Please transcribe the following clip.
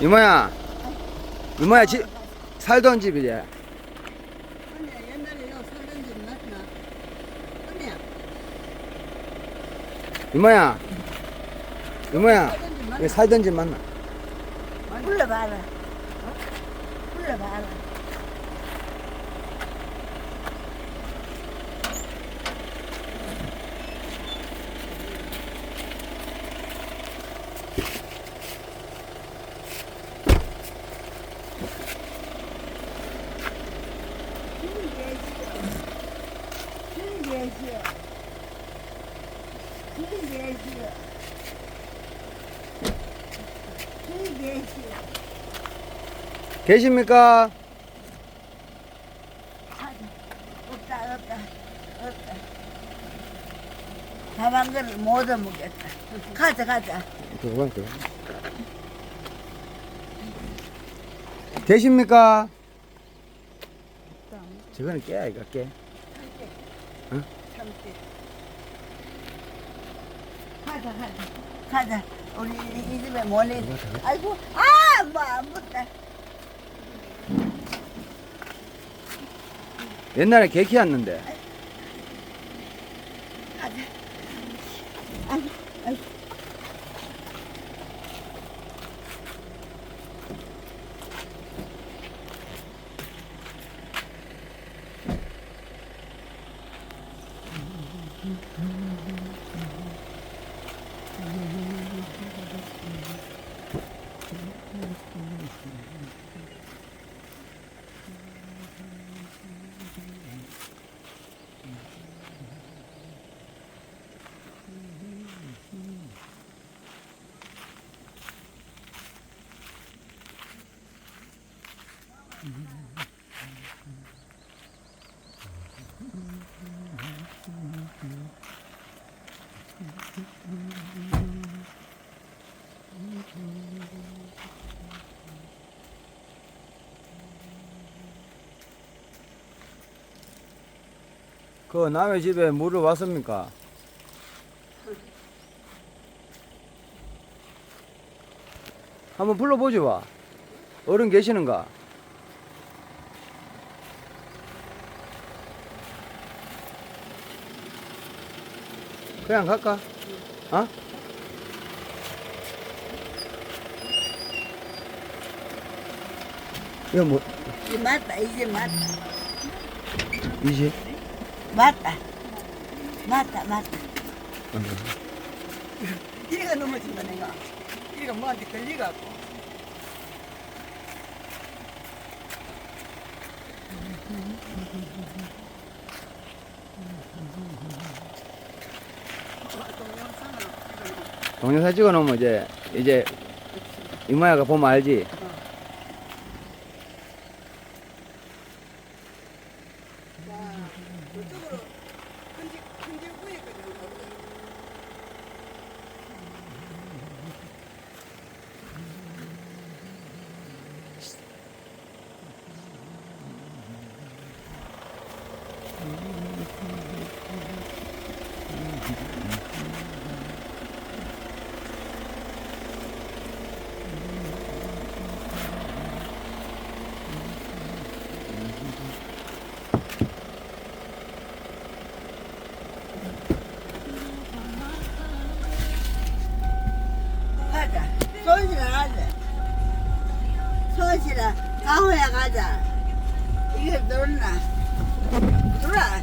이모야, 이모야 집 살던 집이지. 언니야 옛날에 요 살던 집 맞나? 언니야 이모야, 이모야, 살던 살던 집 맞나? 불러봐라 어? 불러봐라 계십니까? 없다 없다 없다 밥 한 그릇 못 얻어먹겠다 가자 가자 그거 그거. 계십니까? 저거는 깨야 이거 깨. 참깨 가자 가자. 가자. 우리 이, 이 집에 몰래 아이고 아뭐안 붙다 옛날에 개키였는데. 가자. 아이 고 그 남의 집에 물을 왔습니까? 한번 불러보지 와. 어른 계시는가? 그냥 갈까? 어? 이거 뭐, 이제 맞다 이제 맞다 이지? 맞다. 맞다 맞다. 이리가 넘어진다 내가. 이리가 뭐한테 걸리갖고. 동영상 찍어 놓으면 이제, 이제, 이모야가 보면 알지? 그쪽으로 큰집 큰집 위에 그냥 가 가자. 서울시라 가호야 가자. 이게 놀나. 놀아.